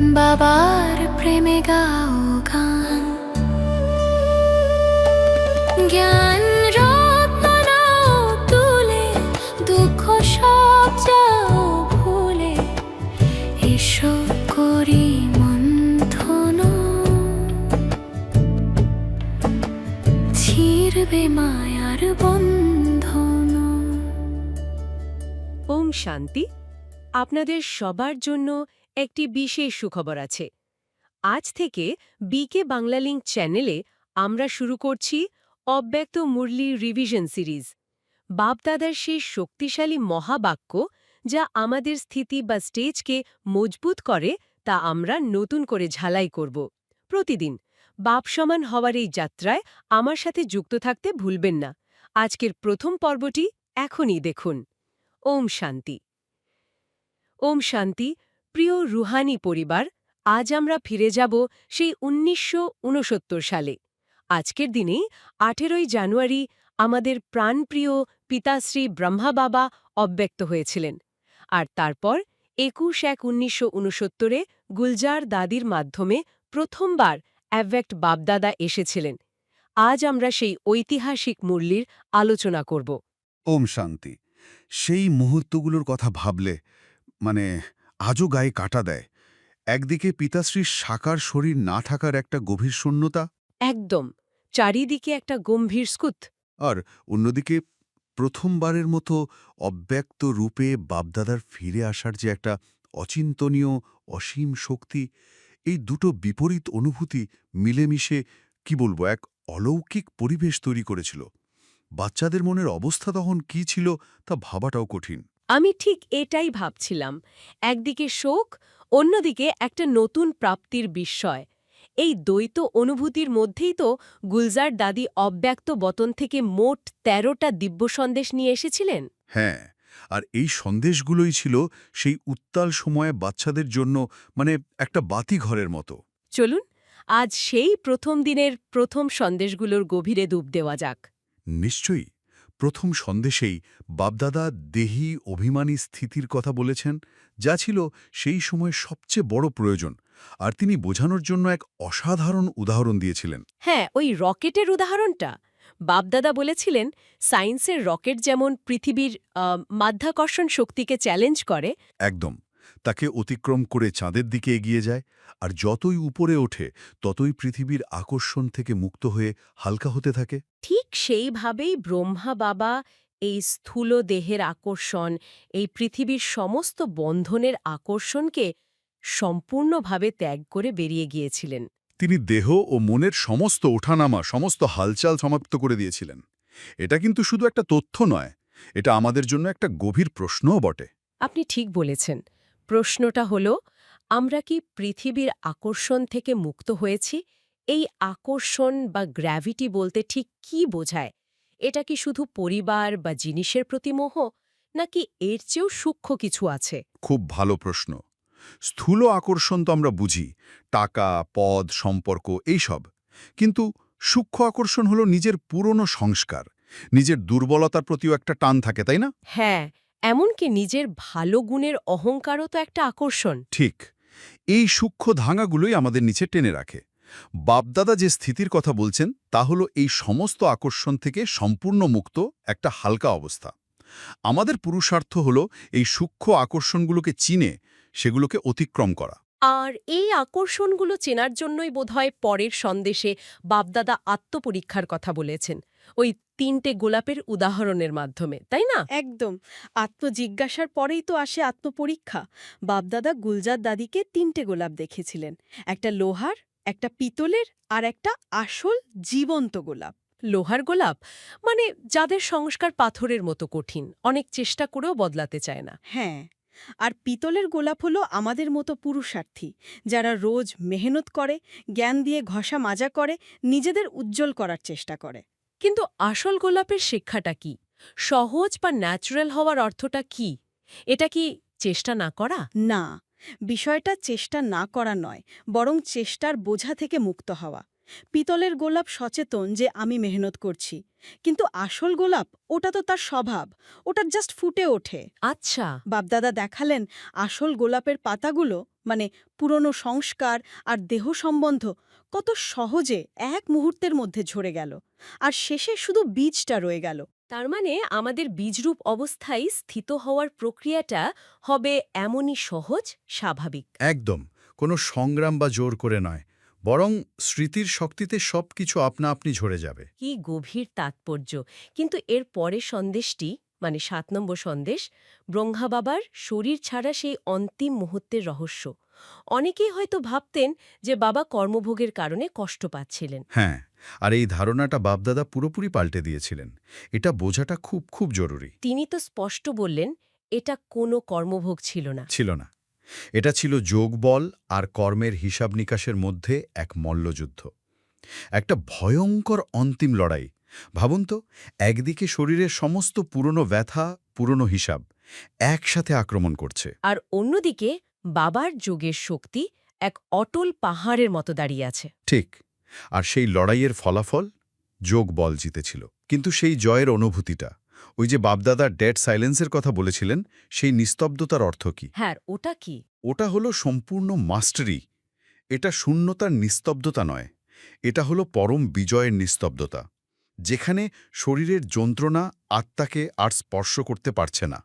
বাবার প্রেমে গাও গান। জ্ঞান তুলে মায়ার বন্ধন। ওম শান্তি। আপনাদের সবার জন্য একটি বিশেষ সুখবর আছে। আজ থেকে বিকে বাংলা লিঙ্ক চ্যানেলে আমরা শুরু করছি অব্যক্ত মুরলি রিভিশন সিরিজ বাপদাদার সেই শক্তিশালী মহাবাক্য যা আমাদের স্থিতি বা স্টেজকে মজবুত করে তা আমরা নতুন করে ঝালাই করব। প্রতিদিন বাপ সমান হওয়ার এই যাত্রায় আমার সাথে যুক্ত থাকতে ভুলবেন না। আজকের প্রথম পর্বটি এখনই দেখুন। ওম শান্তি। ওম শান্তি। প্রিয় রুহানি পরিবার, আজ আমরা ফিরে যাব সেই উনিশশো উনসত্তর সালে। আজকের দিনেই আঠেরোই জানুয়ারি আমাদের প্রাণপ্রিয় পিতাশ্রী ব্রহ্মা বাবা অব্যক্ত হয়েছিলেন। আর তারপর একুশ এক উনিশশো উনসত্তরে গুলজার দাদির মাধ্যমে প্রথমবার অ্যাভেক্ট বাপদাদা এসেছিলেন। আজ আমরা সেই ঐতিহাসিক মূল্যের আলোচনা করব। ওম শান্তি। সেই মুহূর্তগুলোর কথা ভাবলে মানে আজও গায়ে কাটা দেয়। একদিকে পিতাশ্রীর সাকার শরীর না থাকার একটা গভীর শূন্যতা। একদম চারিদিকে একটা গম্ভীর স্কুত। আর অন্যদিকে প্রথমবারের মতো অব্যক্ত রূপে বাপদাদার ফিরে আসার যে একটা অচিন্তনীয় অসীম শক্তি এই দুটো বিপরীত অনুভূতি মিলেমিশে কি বলব এক অলৌকিক পরিবেশ তৈরি করেছিল। বাচ্চাদের মনের অবস্থা তখন কি ছিল তা ভাবাটাও কঠিন। আমি ঠিক এটাই ভাবছিলাম। একদিকে শোক অন্যদিকে একটা নতুন প্রাপ্তির বিস্ময়। এই দ্বৈত অনুভূতির মধ্যেই তো গুলজার দাদি অব্যক্ত বতন থেকে মোট তেরোটা দিব্য সন্দেশ নিয়ে এসেছিলেন। হ্যাঁ আর এই সন্দেশগুলোই ছিল সেই উত্তাল সময়ে বাচ্চাদের জন্য মানে একটা বাতি ঘরের মতো। চলুন আজ সেই প্রথম দিনের প্রথম সন্দেশগুলোর গভীরে ডুব দেওয়া যাক। নিশ্চয়ই। প্রথম সন্দেশেই বাপদাদা দেহি অভিমানী স্থিতির কথা বলেছেন যা ছিল সেই সময় সবচেয়ে বড় প্রয়োজন আর তিনি বোঝানোর জন্য এক অসাধারণ উদাহরণ দিয়েছিলেন। হ্যাঁ ওই রকেটের উদাহরণটা। বাপদাদা বলেছিলেন সায়েন্সের রকেট যেমন পৃথিবীর মাধ্যাকর্ষণ শক্তিকে চ্যালেঞ্জ করে একদম। তাকে অতিক্রম করে চাঁদের দিকে এগিয়ে যায় আর যতই উপরে ওঠে ততই পৃথিবীর আকর্ষণ থেকে মুক্ত হয়ে হালকা হতে থাকে। ঠিক সেইভাবেই ব্রহ্মা বাবা এই স্থূল দেহের আকর্ষণ এই পৃথিবীর সমস্ত বন্ধনের আকর্ষণকে সম্পূর্ণভাবে ত্যাগ করে বেরিয়ে গিয়েছিলেন। তিনি দেহ ও মনের সমস্ত ওঠানামা সমস্ত হালচাল সমাপ্ত করে দিয়েছিলেন। এটা কিন্তু শুধু একটা তথ্য নয় এটা আমাদের জন্য একটা গভীর প্রশ্নও বটে। আপনি ঠিক বলেছেন। প্রশ্নটা হল আমরা কি পৃথিবীর আকর্ষণ থেকে মুক্ত হয়েছি? এই আকর্ষণ বা গ্র্যাভিটি বলতে ঠিক কি বোঝায়? এটা কি শুধু পরিবার বা জিনিসের প্রতি মোহ নাকি এর চেয়েও সূক্ষ্ম কিছু আছে? খুব ভালো প্রশ্ন। স্থূল আকর্ষণ তো আমরা বুঝি টাকা পদ সম্পর্ক এইসব। কিন্তু সূক্ষ্ম আকর্ষণ হলো নিজের পুরনো সংস্কার নিজের দুর্বলতার প্রতিও একটা টান থাকে তাই না? হ্যাঁ এমনকি নিজের ভালো গুণের অহংকারও তো একটা আকর্ষণ। ঠিক। এই সূক্ষ্ম ধাঙাগুলোই আমাদের নিচে টেনে রাখে। বাপদাদা যে স্থিতির কথা বলছেন তা হলো এই সমস্ত আকর্ষণ থেকে সম্পূর্ণ মুক্ত একটা হালকা অবস্থা। আমাদের পুরুষার্থ হল এই সূক্ষ্ম আকর্ষণগুলোকে চিনে সেগুলোকে অতিক্রম করা। আর এই আকর্ষণগুলো চেনার জন্যই বোধহয় পরের সন্দেশে বাপদাদা আত্মপরীক্ষার কথা বলেছেন। ওই তিনটে গোলাপের উদাহরণের মাধ্যমে তাই না? একদম। আত্মজিজ্ঞাসার পরেই তো আসে আত্মপরীক্ষা। বাপদাদা গুলজার দাদিকে তিনটে গোলাপ দেখেছিলেন। একটা লোহার একটা পিতলের আর একটা আসল জীবন্ত গোলাপ। লোহার গোলাপ? মানে যাদের সংস্কার পাথরের মতো কঠিন অনেক চেষ্টা করেও বদলাতে চায় না। হ্যাঁ। আর পিতলের গোলাপ হলো আমাদের মতো পুরুষার্থী যারা রোজ মেহনত করে জ্ঞান দিয়ে ঘষা মাজা করে নিজেদের উজ্জ্বল করার চেষ্টা করে। কিন্তু আসল গোলাপের শিক্ষাটা কি? সহজ বা ন্যাচারাল হওয়ার অর্থটা কি? এটা কি চেষ্টা না করা? না বিষয়টা চেষ্টা না করা নয় বরং চেষ্টার বোঝা থেকে মুক্ত হওয়া। পিতলের গোলাপ সচেতন যে আমি মেহনত করছি কিন্তু আসল গোলাপ ওটা তো তার স্বভাব ওটা জাস্ট ফুটে ওঠে। আচ্ছা। বাপদাদা দেখালেন আসল গোলাপের পাতাগুলো মানে পুরনো সংস্কার আর দেহ সম্বন্ধ কত সহজে এক মুহূর্তের মধ্যে ঝরে গেল। আর শেষে শুধু বীজটা রয়ে গেল। তার মানে আমাদের বীজরূপ অবস্থায় স্থিত হওয়ার প্রক্রিয়াটা হবে এমনই সহজ স্বাভাবিক। একদম। কোনো সংগ্রাম বা জোর করে নয়। বরং স্মৃতির শক্তিতে সবকিছু আপনা আপনি ঝরে যাবে। কি গভীর তাৎপর্য। কিন্তু এর পরে সন্দেশটি মানে সাত নম্বর সন্দেশ ব্রহ্মা বাবার শরীর ছাড়া সেই অন্তিম মুহূর্তের রহস্য। অনেকেই হয়তো ভাবতেন যে বাবা কর্মভোগের কারণে কষ্ট পাচ্ছিলেন। হ্যাঁ আর এই ধারণাটা বাপদাদা পুরোপুরি পাল্টে দিয়েছিলেন। এটা বোঝাটা খুব খুব জরুরি। তিনি তো স্পষ্ট বললেন এটা কোনো কর্মভোগ ছিল না। ছিল না। এটা ছিল যোগবল আর কর্মের হিসাব নিকাশের মধ্যে এক মল্লযুদ্ধ। একটা ভয়ঙ্কর অন্তিম লড়াই। ভাবুন তো একদিকে শরীরের সমস্ত পুরনো ব্যথা পুরনো হিসাব একসাথে আক্রমণ করছে। আর অন্যদিকে বাবার যোগের শক্তি এক অটল পাহাড়ের মতো দাঁড়িয়ে আছে। ঠিক আর সেই লড়াইয়ের ফলাফল যোগ বল জিতেছিল। কিন্তু সেই জয়ের অনুভূতিটা ওই যে বাপদাদা ডেড সাইলেন্সের কথা বলেছিলেন সেই নিস্তব্ধতার অর্থ কি? হ্যাঁ ওটা কি? ওটা হলো সম্পূর্ণ মাস্টারি। এটা শূন্যতার নিস্তব্ধতা নয় এটা হলো পরম বিজয়ের নিস্তব্ধতা যেখানে শরীরের যন্ত্রণা আত্মাকে আর স্পর্শ করতে পারছে না।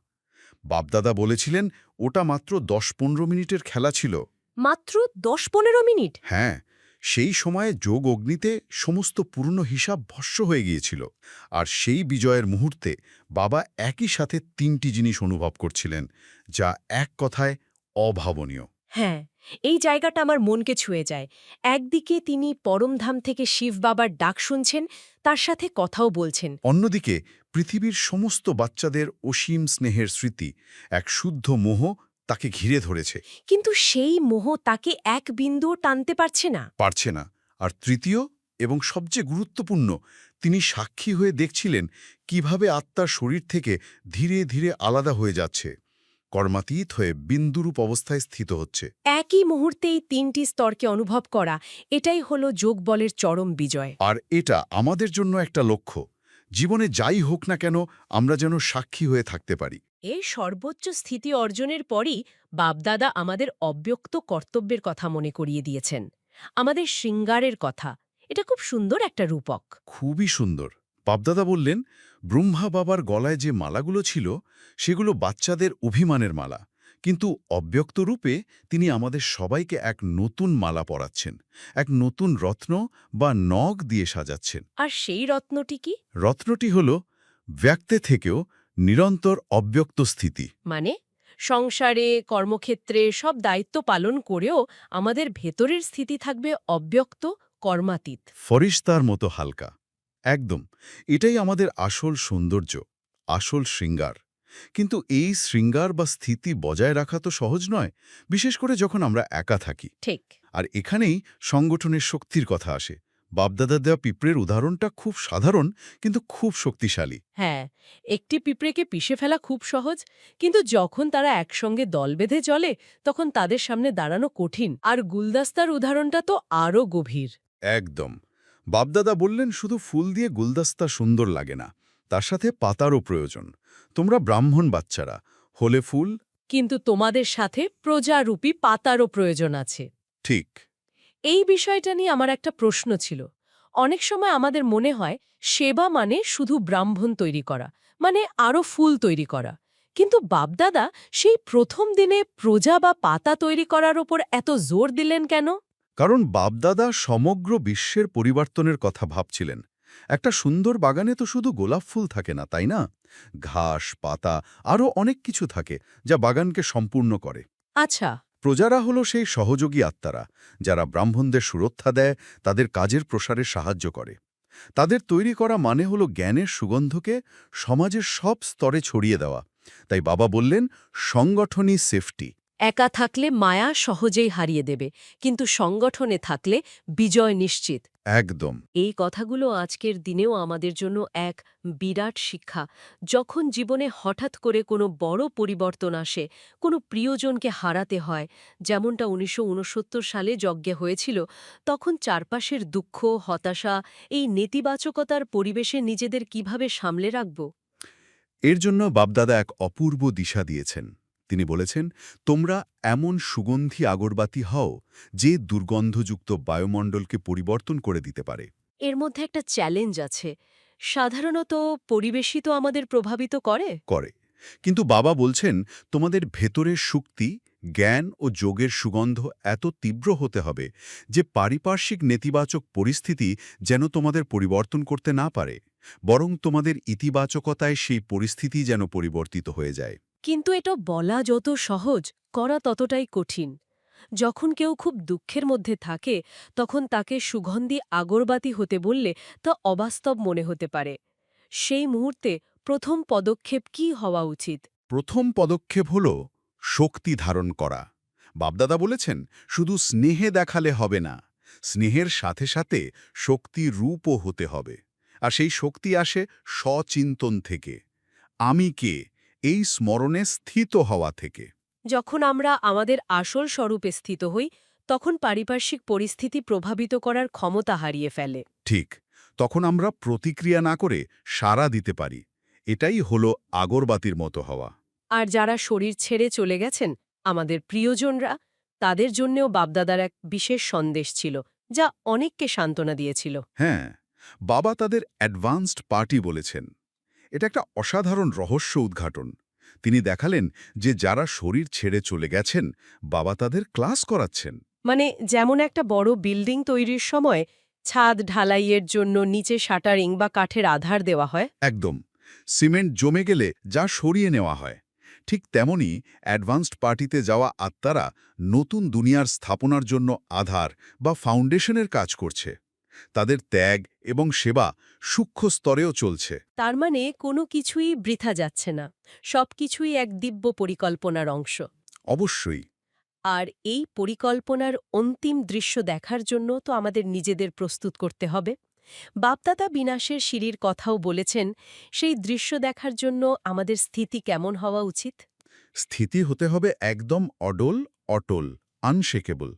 বাপদাদা বলেছিলেন ওটা মাত্র দশ পনেরো মিনিটের খেলা ছিল। মাত্র দশ পনেরো মিনিট? হ্যাঁ সেই সময়ে যোগ অগ্নিতে সমস্ত পুরনো হিসাব ভস্য হয়ে গিয়েছিল। আর সেই বিজয়ের মুহূর্তে বাবা একই সাথে তিনটি জিনিস অনুভব করছিলেন যা এক কথায় অভাবনীয়। হ্যাঁ এই জায়গাটা আমার মনকে ছুঁয়ে যায়। একদিকে তিনি পরমধাম থেকে শিব বাবার ডাক শুনছেন তার সাথে কথাও বলছেন। অন্যদিকে পৃথিবীর সমস্ত বাচ্চাদের অসীম স্নেহের স্মৃতি এক শুদ্ধ মোহ তাকে ঘিরে ধরেছে। কিন্তু সেই মোহ তাকে এক বিন্দুও টানতে পারছে না। পারছে না। আর তৃতীয় এবং সবচেয়ে গুরুত্বপূর্ণ তিনি সাক্ষী হয়ে দেখছিলেন কীভাবে আত্মার শরীর থেকে ধীরে ধীরে আলাদা হয়ে যাচ্ছে। কর্মাতীত হয়ে বিন্দুরূপ অবস্থায় স্থিত হচ্ছে। একই মুহূর্তেই তিনটি স্তরকে অনুভব করা এটাই হলো যোগ বলের চরম বিজয়। আর এটা আমাদের জন্য একটা লক্ষ্য। জীবনে যাই হোক না কেন আমরা যেন সাক্ষী হয়ে থাকতে পারি। এই সর্বোচ্চ স্থিতি অর্জনের পরই বাপদাদা আমাদের অব্যক্ত কর্তব্যের কথা মনে করিয়ে দিয়েছেন। আমাদের শৃঙ্গারের কথা। এটা খুব সুন্দর একটা রূপক। খুবই সুন্দর। বাপদাদা বললেন ব্রহ্মা বাবার গলায় যে মালাগুলো ছিল সেগুলো বাচ্চাদের অভিমানের মালা। কিন্তু অব্যক্ত রূপে তিনি আমাদের সবাইকে এক নতুন মালা পরাচ্ছেন এক নতুন রত্ন বা নগ দিয়ে সাজাচ্ছেন। আর সেই রত্নটি কি? রত্নটি হল ব্যক্তে থেকেও নিরন্তর অব্যক্ত স্থিতি। মানে সংসারে কর্মক্ষেত্রে সব দায়িত্ব পালন করেও আমাদের ভেতরের স্থিতি থাকবে অব্যক্ত কর্মাতীত। ফরিস্তার মতো হালকা। একদম এটাই আমাদের আসল সৌন্দর্য আসল শৃঙ্গার। কিন্তু এই শৃঙ্গার বা স্থিতি বজায় রাখা তো সহজ নয় বিশেষ করে যখন আমরা একা থাকি। ঠিক। আর এখানেই সংগঠনের শক্তির কথা আসে। বাপদাদা দেওয়া পিঁপড়ের উদাহরণটা খুব সাধারণ কিন্তু খুব শক্তিশালী। হ্যাঁ একটি পিঁপড়েকে পিষে ফেলা খুব সহজ কিন্তু যখন তারা একসঙ্গে দল বেঁধে চলে তখন তাদের সামনে দাঁড়ানো কঠিন। আর গুলদাস্তার উদাহরণটা তো আরও গভীর। একদম। বাপদাদা বললেন শুধু ফুল দিয়ে গুলদাস্তা সুন্দর লাগে না তার সাথে পাতারও প্রয়োজন। তোমরা ব্রাহ্মণ বাচ্চারা হলে ফুল? কিন্তু তোমাদের সাথে প্রজারূপী পাতারও প্রয়োজন আছে। ঠিক। এই বিষয়টা নিয়ে আমার একটা প্রশ্ন ছিল। অনেক সময় আমাদের মনে হয় সেবা মানে শুধু ব্রাহ্মণ তৈরি করা মানে আরও ফুল তৈরি করা। কিন্তু বাপদাদা সেই প্রথম দিনে প্রজা বা পাতা তৈরি করার ওপর এত জোর দিলেন কেন? কারণ বাপদাদা সমগ্র বিশ্বের পরিবর্তনের কথা ভাবছিলেন। একটা সুন্দর বাগানে তো শুধু গোলাপ ফুল থাকে না তাই না? ঘাস পাতা আরও অনেক কিছু থাকে যা বাগানকে সম্পূর্ণ করে। আচ্ছা। প্রজারা হলো সেই সহযোগী আত্মারা যারা ব্রাহ্মণদের সুরক্ষা দেয় তাদের কাজের প্রসারে সাহায্য করে। তাদের তৈরি করা মানে হলো জ্ঞানের সুগন্ধকে সমাজের সব স্তরে ছড়িয়ে দেওয়া। তাই বাবা বললেন সংগঠনই সেফটি একা থাকলে মায়া সহজেই হারিয়ে দেবে কিন্তু সংগঠনে থাকলে বিজয় নিশ্চিত। একদম। এই কথাগুলো আজকের দিনেও আমাদের জন্য এক বিরাট শিক্ষা। যখন জীবনে হঠাৎ করে কোনো বড় পরিবর্তন আসে কোনো প্রিয়জনকে হারাতে হয় যেমনটা উনিশশো উনসত্তর সালে যজ্ঞে হয়েছিল তখন চারপাশের দুঃখ হতাশা এই নেতিবাচকতার পরিবেশে নিজেদের কীভাবে সামলে রাখব? এর জন্য বাপদাদা এক অপূর্ব দিশা দিয়েছেন। তিনি বলেছেন তোমরা এমন সুগন্ধি আগরবাতি হও যে দুর্গন্ধযুক্ত বায়ুমণ্ডলকে পরিবর্তন করে দিতে পারে। এর মধ্যে একটা চ্যালেঞ্জ আছে। সাধারণত পরিবেশই তো আমাদের প্রভাবিত করে। করে। কিন্তু বাবা বলছেন তোমাদের ভেতরের শক্তি জ্ঞান ও যোগের সুগন্ধ এত তীব্র হতে হবে যে পারিপার্শ্বিক নেতিবাচক পরিস্থিতি যেন তোমাদের পরিবর্তন করতে না পারে বরং তোমাদের ইতিবাচকতায় সেই পরিস্থিতি যেন পরিবর্তিত হয়ে যায়। কিন্তু এটা বলা যত সহজ, করা ততটাই কঠিন। যখন কেউ খুব দুঃখের মধ্যে থাকে, তখন তাকে সুগন্ধি আগরবাতি হতে বললে তা অবাস্তব মনে হতে পারে। সেই মুহূর্তে প্রথম পদক্ষেপ কি হওয়া উচিত? প্রথম পদক্ষেপ হল শক্তি ধারণ করা। বাপদাদা বলেছেন, শুধু স্নেহে দেখালে হবে না, স্নেহের সাথে সাথে শক্তি রূপও হতে হবে। আর সেই শক্তি আসে সচিন্তন থেকে। আমি কে? এই স্মরণে স্থিত হওয়া থেকে। যখন আমরা আমাদের আসল স্বরূপে স্থিত হই তখন পারিপার্শ্বিক পরিস্থিতি প্রভাবিত করার ক্ষমতা হারিয়ে ফেলে। ঠিক তখন আমরা প্রতিক্রিয়া না করে সাড়া দিতে পারি। এটাই হলো আগরবাতির মতো হওয়া। আর যারা শরীর ছেড়ে চলে গেছেন আমাদের প্রিয়জনরা তাদের জন্যেও বাপদাদার এক বিশেষ সন্দেশ ছিল যা অনেককে সান্ত্বনা দিয়েছিল। হ্যাঁ বাবা তাদের অ্যাডভান্সড পার্টি বলেছেন। এটা একটা অসাধারণ রহস্য উদ্ঘাটন। তিনি দেখালেন যে যারা শরীর ছেড়ে চলে গেছেন বাবা তাদের ক্লাস করাচ্ছেন। মানে যেমন একটা বড় বিল্ডিং তৈরির সময় ছাদ ঢালাইয়ের জন্য নিচে শাটারিং বা কাঠের আধার দেওয়া হয়। একদম। সিমেন্ট জমে গেলে যা সরিয়ে নেওয়া হয়। ঠিক তেমনি অ্যাডভান্সড পার্টিতে যাওয়া আত্মারা নতুন দুনিয়ার স্থাপনার জন্য আধার বা ফাউন্ডেশনের কাজ করছে। তাদের ত্যাগ এবং সেবা সূক্ষ্ম স্তরেও চলছে। তার মানে কোনো কিছুই বৃথা যাচ্ছে না সবকিছুই এক দিব্য পরিকল্পনার অংশ। অবশ্যই। আর এই পরিকল্পনার অন্তিম দৃশ্য দেখার জন্য তো আমাদের নিজেদের প্রস্তুত করতে হবে। বাপদাদা বিনাশের সিঁড়ির কথাও বলেছেন সেই দৃশ্য দেখার জন্য আমাদের স্থিতি কেমন হওয়া উচিত? স্থিতি হতে হবে একদম অডল অটল আনশেকেবল।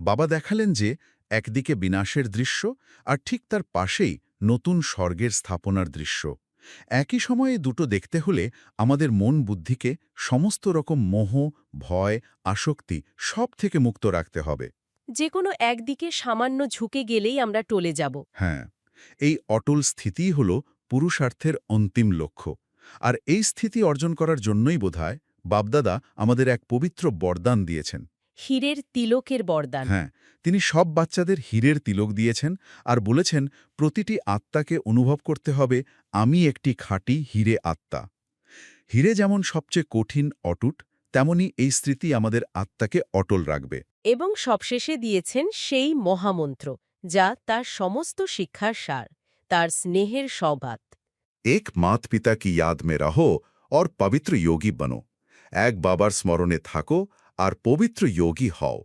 বাবা দেখালেন যে একদিকে বিনাশের দৃশ্য আর ঠিক তার পাশেই নতুন স্বর্গের স্থাপনার দৃশ্য। একই সময়ে দুটো দেখতে হলে আমাদের মন বুদ্ধিকে সমস্ত রকম মোহ ভয় আসক্তি সব থেকে মুক্ত রাখতে হবে। যে কোনো একদিকে সামান্য ঝুঁকে গেলেই আমরা টলে যাব। হ্যাঁ এই অটল স্থিতিই হল পুরুষার্থের অন্তিম লক্ষ্য। আর এই স্থিতি অর্জন করার জন্যই বোধহয় বাপদাদা আমাদের এক পবিত্র বরদান দিয়েছেন। হীরের তিলকের বরদান। হ্যাঁ তিনি সব বাচ্চাদের হীরের তিলক দিয়েছেন আর বলেছেন প্রতিটি আত্মাকে অনুভব করতে হবে আমি একটি খাঁটি হীরে আত্মা। হীরে যেমন সবচেয়ে কঠিন অটুট তেমনি এই স্মৃতি আমাদের আত্মাকে অটল রাখবে। এবং সবশেষে দিয়েছেন সেই মহামন্ত্র যা তার সমস্ত শিক্ষার সার তার স্নেহের সবাত এক মাত পিতা কি ইয়াদ মে রহো और পবিত্র যোগী বনো। এক বাবার স্মরণে থাকো আর পবিত্র যোগী হও।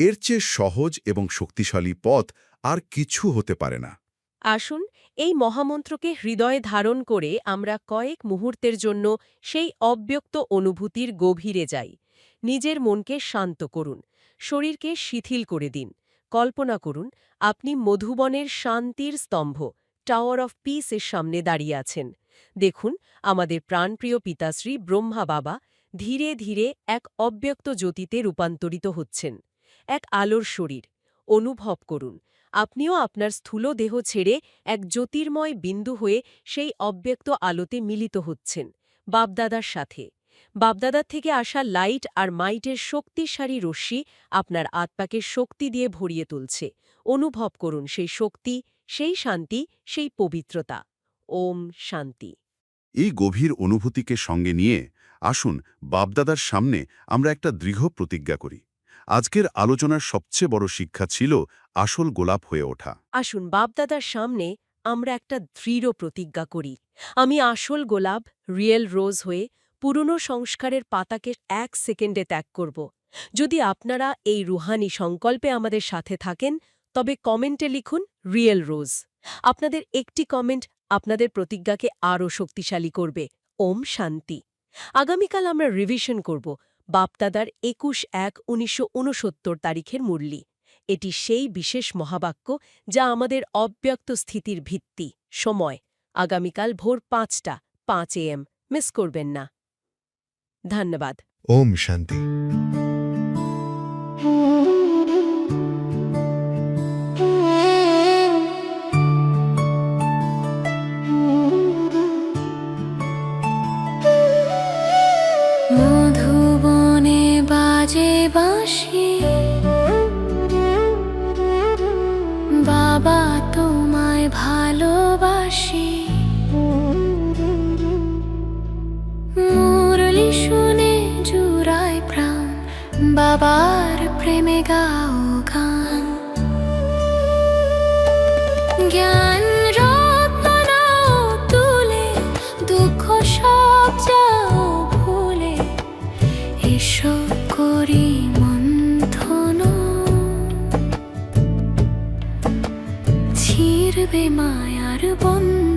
এর চেয়ে সহজ এবং শক্তিশালী পথ আর কিছু হতে পারে না। আসুন, এই মহামন্ত্রকে হৃদয়ে ধারণ করে আমরা কয়েক মুহূর্তের জন্য সেই অব্যক্ত অনুভূতির গভীরে যাই। নিজের মনকে শান্ত করুন, শরীরকে শিথিল করে দিন। কল্পনা করুন, আপনি মধুবনের শান্তির স্তম্ভ, টাওয়ার অফ পিসের সামনে দাঁড়িয়ে আছেন। দেখুন, আমাদের প্রাণপ্রিয় পিতাশ্রী ব্রহ্মা বাবা ধীরে ধীরে এক অব্যক্ত জ্যোতিতে রূপান্তরিত হচ্ছেন। এক আলোর শরীর। অনুভব করুন, আপনিও আপনার স্থূল দেহ ছেড়ে এক জ্যোতির্ময় বিন্দু হয়ে সেই অব্যক্ত আলোতে মিলিত হচ্ছেন। বাপদাদার সাথে। বাপদাদার থেকে আসা লাইট আর মাইটের শক্তিশালী রশ্মি আপনার আত্মাকে শক্তি দিয়ে ভরিয়ে তুলছে। অনুভব করুন সেই শক্তি, সেই শান্তি, সেই পবিত্রতা। ওম শান্তি। এই গভীর অনুভূতিকে সঙ্গে নিয়ে আসুন, বাপদাদার সামনে আমরা একটা দৃঢ় প্রতিজ্ঞা করি। আজকের আলোচনার সবচেয়ে বড় শিক্ষা ছিল আসল গোলাপ হয়ে ওঠা। আসুন, বাপদাদার সামনে আমরা একটা দৃঢ় প্রতিজ্ঞা করি। আমি আসল গোলাপ, রিয়েল রোজ হয়ে পুরনো সংস্কারের পাতাকে এক সেকেন্ডে ত্যাগ করব। যদি আপনারা এই রুহানি সংকল্পে আমাদের সাথে থাকেন, তবে কমেন্টে লিখুন, রিয়েল রোজ আপনাদের একটি কমেন্ট আপনাদের প্রতিজ্ঞাকে আরও শক্তিশালী করবে। ওম শান্তি। আগামীকাল আমরা রিভিশন করব। বাপদাদার একুশ এক উনিশশো তারিখের মুরলি। এটি সেই বিশেষ মহাবাক্য যা আমাদের অব্যক্ত স্থিতির ভিত্তি। সময়। আগামীকাল ভোর পাঁচটা, পাঁচ এম। মিস করবেন না। ধন্যবাদ। ওম শান্তি। বাবার প্রেমে গাও গান জ্ঞান রত্ন নাও তুলে দুঃখ সব যাও ভুলে এসো করি মন্থন ছিড়বে মায়ার বন্ধন